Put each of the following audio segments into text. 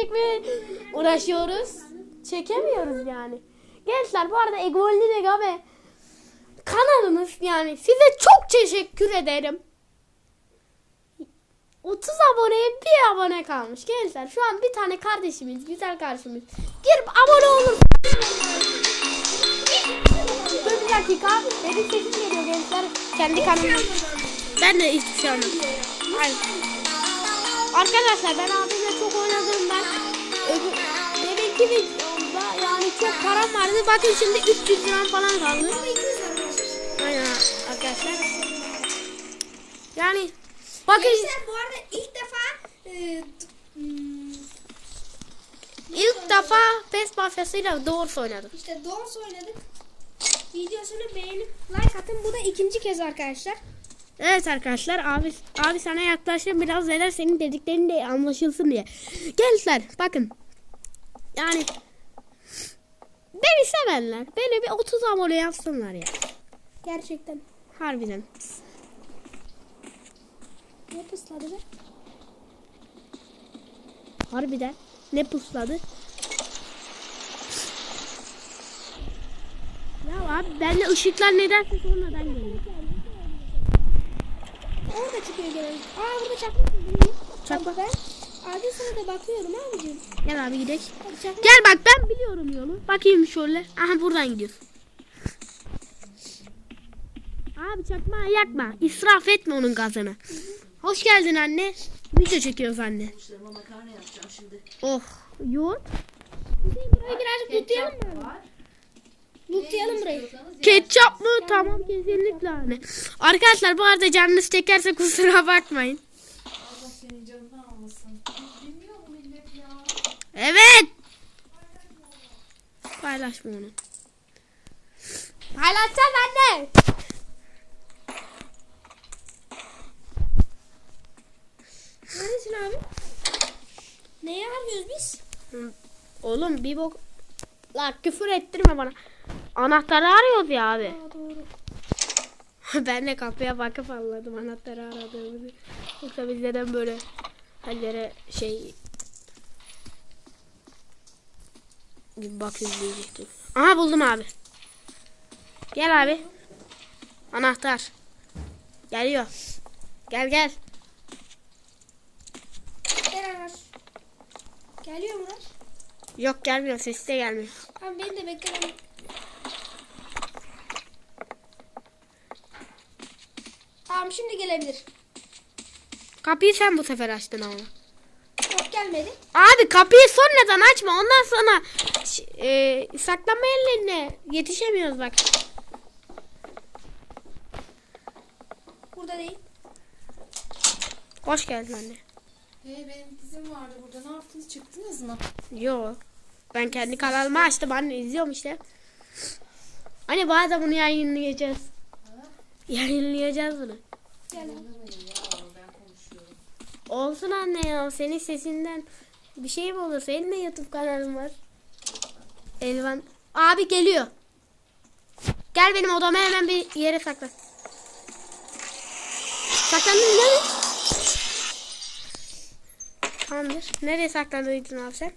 çekmeye uğraşıyoruz. Çekemiyoruz yani. Gençler bu arada Egolli de Gabe kanalımız yani size çok teşekkür ederim. 30 aboneye bir abone kalmış gençler. Şu an bir tane kardeşimiz, güzel kardeşimiz. Girip abone olur. Dur bir dakika. Benim sesim geliyor gençler. Kendi kanalım. Ben de hiçbir şey anlamadım. Arkadaşlar ben abimle çok oynadığımdan öbür- deminki videomda yani çok param vardı. Bakın şimdi 300 lira falan kaldı. Aynen arkadaşlar. Yani bakın Gençler bu arada ilk defa e, hmm, ilk defa PES mafyasıyla doğru oynadım. işte Dons oynadık. Videosunu beğenip like atın. Bu da ikinci kez arkadaşlar. Evet arkadaşlar abi abi sana yaklaştım biraz neden senin dediklerin de anlaşılsın diye. Gençler bakın. Yani beni sevenler beni bir 30 abone yapsınlar ya. Gerçekten. Harbiden. Ne pısladı be? Harbiden. Ne pusladı? Ya abi benle ışıklar nedense sonradan geliyor. Orada çıkıyor genelde. Aa burada çakmak var. Çakmak. Ben abi sana da bakıyorum abicim. Gel abi gidelim. Çakmak. Gel bak ben biliyorum yolu. Bakayım şöyle. Aha buradan gidiyorsun. Abi çakmağı yakma. İsraf etme onun gazını. Hoş geldin anne. Video çekiyoruz anne. makarna yapacağım şimdi. Oh. Yoğurt. Burayı birazcık lootlayalım mı? Lootlayalım burayı. Ketçap mı? Tamam kesinlikle anne. Arkadaşlar bu arada canınız çekerse kusura bakmayın. Allah senin canını almasın. Bilmiyor mu millet ya? Evet. Paylaşma onu. Paylaşacağız anne. Neredesin abi? Neyi arıyoruz biz? Oğlum bir bok... La küfür ettirme bana. Anahtarı arıyoruz ya abi. Aa doğru. ben de kapıya bakıp anladım anahtarı aradığımızı. Yoksa biz neden böyle hallere şey bir bakıyoruz diyecektim. Aha buldum abi. Gel abi. Anahtar. Geliyor. Gel gel. Gel Aras. Geliyor mu? Yok gelmiyor. Sesi de gelmiyor. Abi beni de bekle Tamam şimdi gelebilir. Kapıyı sen bu sefer açtın ama. Yok gelmedi. Abi kapıyı sonradan açma. Ondan sonra e, saklanma yerlerine yetişemiyoruz bak. Burada değil. Hoş geldin anne. Hey benim dizim vardı burada. Ne yaptınız? Çıktınız mı? Yo. Ben kendi kanalımı açtım anne izliyorum işte. Bu arada bunu yayınlayacağız. Yayınlayacağız bunu. Gel. Olsun anne ya senin sesinden bir şey mi olur? Senin de YouTube kanalın var. Elvan. Abi geliyor. Gel benim odama hemen bir yere saklan. Saklandın değil mi? Tamamdır. Nereye saklandıydın abi sen?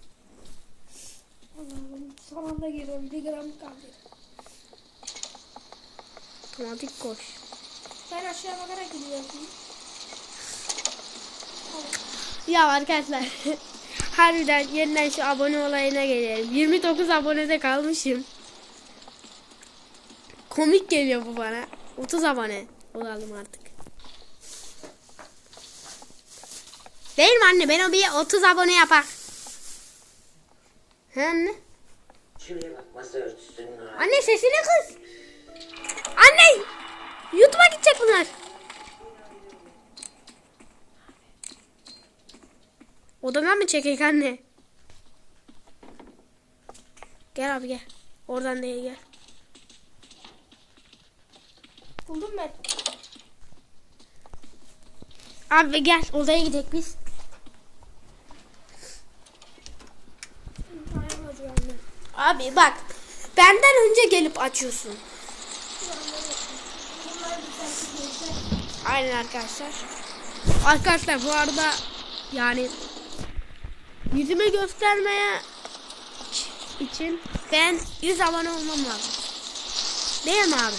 Allah'ım son anda geliyorum. Bir gram kaldı. Otomatik koş. Ben aşağı bakarak gidiyorum. Ya arkadaşlar harbiden yeniden şu abone olayına gelelim. 29 abonede kalmışım. Komik geliyor bu bana. 30 abone olalım artık. Değil mi anne? Ben o bir 30 abone yapar. He anne? Şuraya bak masa örtüsünün. Anne sesini kız. Anne! YouTube'a gidecek bunlar. Odana mı çekek anne? Gel abi gel. Oradan değil gel. Buldum ben. Abi gel odaya gidelim biz. Abi bak. Benden önce gelip açıyorsun. Aynen arkadaşlar. Arkadaşlar bu arada yani yüzümü göstermeye için ben 100 abone olmam lazım. Değil mi abi?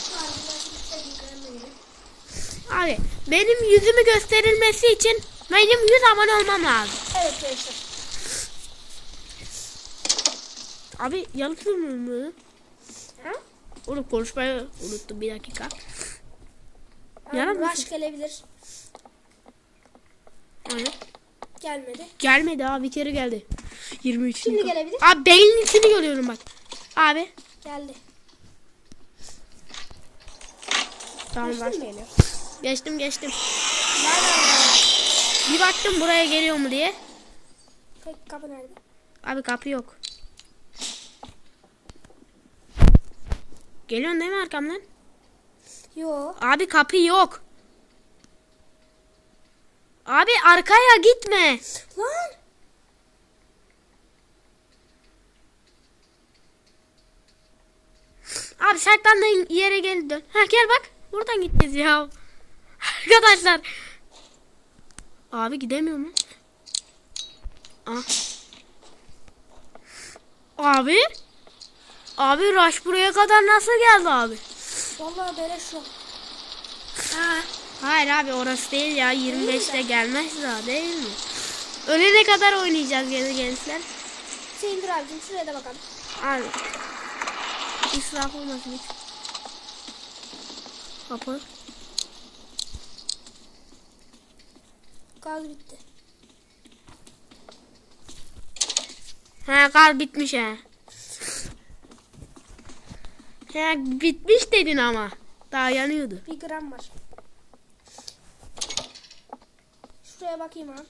Abi benim yüzümü gösterilmesi için benim 100 abone olmam lazım. Evet gençler. Abi yalıtır mı? Ha? Oğlum konuşmayı unuttum bir dakika. Abi, Yalan mı? Rush gelebilir. Aynen. Gelmedi. Gelmedi abi bir kere geldi. 23. Şimdi yıl. gelebilir. Abi beynin içini görüyorum bak. Abi. Geldi. Tamam Geçtin mi? Geliyor. Geçtim geçtim. Bir baktım buraya geliyor mu diye. Peki kapı nerede? Abi kapı yok. Geliyorsun değil mi arkamdan? Abi kapı yok. Abi arkaya gitme. Lan. Abi saklandığın yere geri dön. Ha gel bak. Buradan gideceğiz ya. Arkadaşlar. Abi gidemiyor mu? Ah. Abi. Abi Rush buraya kadar nasıl geldi abi? Vallahi böyle şu. Ha. Hayır abi orası değil ya. 25'te gelmez daha değil mi? Ölene kadar oynayacağız gene gençler. Hüseyin dur abicim şuraya da bakalım. Abi. İsraf olmasın hiç. Kapı. Gaz bitti. He kar bitmiş he. He bitmiş dedin ama. Daha yanıyordu. Bir gram var. Şuraya bakayım abi.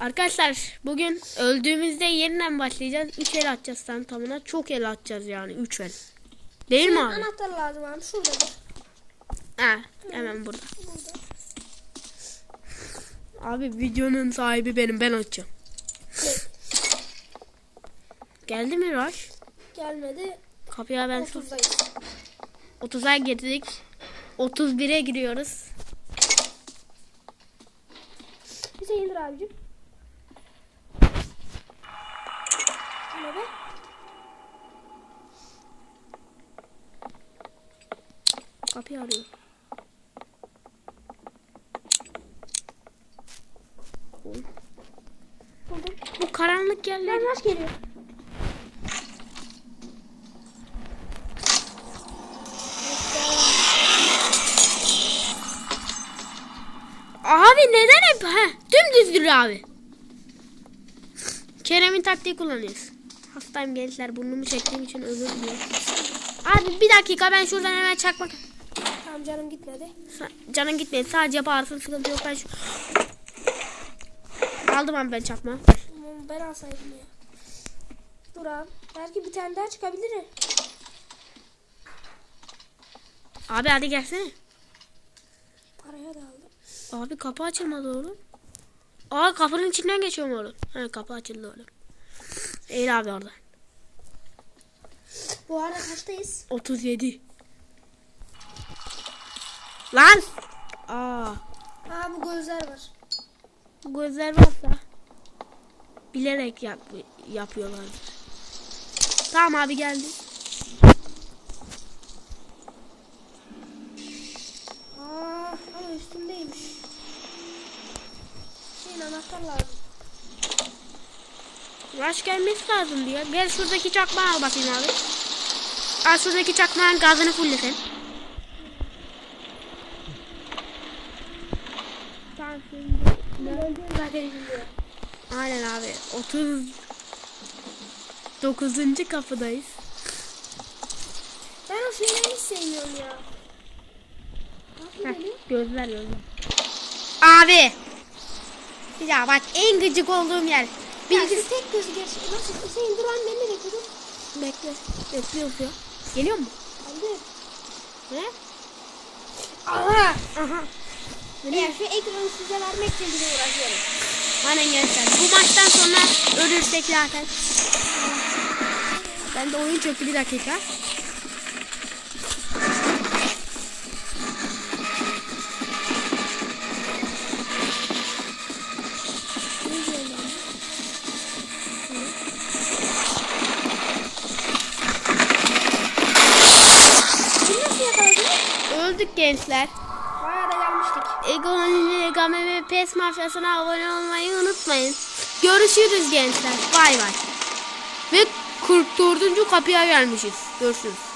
Arkadaşlar bugün öldüğümüzde yeniden başlayacağız. 3 el atacağız sen tamına. Çok el atacağız yani 3 el. Değil mi abi? Anahtar lazım abi. Şurada dur. Ha, hemen burada. Burada. Abi videonun sahibi benim ben açacağım. Geldi mi Rush? Gelmedi. Kapıya ben sus. 30'dayız. 30'a girdik. 31'e giriyoruz. Hüseyin dur abicim. Ne be? Kapıyı arıyor. Buldum. Bu karanlık yerler. Rush geliyor. Abi hep ha dümdüz yürü abi. Kerem'in taktiği kullanıyoruz. Hastayım gençler burnumu çektiğim için özür diliyorum. Abi bir dakika ben şuradan hemen çakmak. Tamam canım gitmedi. Sa- Canın gitmedi sadece bağırsın sıkıntı yok ben şu. Aldım abi ben çakma. Ben alsaydım ya. Dur abi. Belki bir tane daha çıkabilir. Abi hadi gelsene. Abi kapı açılmadı oğlum. Aa kapının içinden geçiyorum oğlum. Ha kapı açıldı oğlum. Eğil abi orada. Bu arada kaçtayız? 37. Lan! Aa, Aa bu gözler var. bu gözler varsa bilerek yap yapıyorlar. Tamam abi geldi. Aa ama üstündeymiş. Anahtar lazım. Rush gelmesi lazım diyor. Gel şuradaki çakmağı al bakayım abi. Al şuradaki çakmağın gazını fulle sen. Tamam şimdi. Aynen abi. 39. kapıdayız. Ben o şeyleri hiç sevmiyorum ya. Heh, gözler gözler. Abi. Ya bak en gıcık olduğum yer. Ya Bilgis şu tek gözü geç. Nasıl? Hüseyin dur an beni bekle dur. Bekle. Bekliyoruz ya. Geliyor mu? Hadi. Ne? Aha. Aha. Ya şu ekranı size vermek için bile uğraşıyorum. Aynen gençler. Bu maçtan sonra ölürsek zaten. Ben de oyun çöktü bir dakika. Gençler. Bayağı da gelmiştik. Egon Game ve PES mafyasına abone olmayı unutmayın. Görüşürüz gençler. Bay bay. Ve 44. kapıya gelmişiz. Görüşürüz.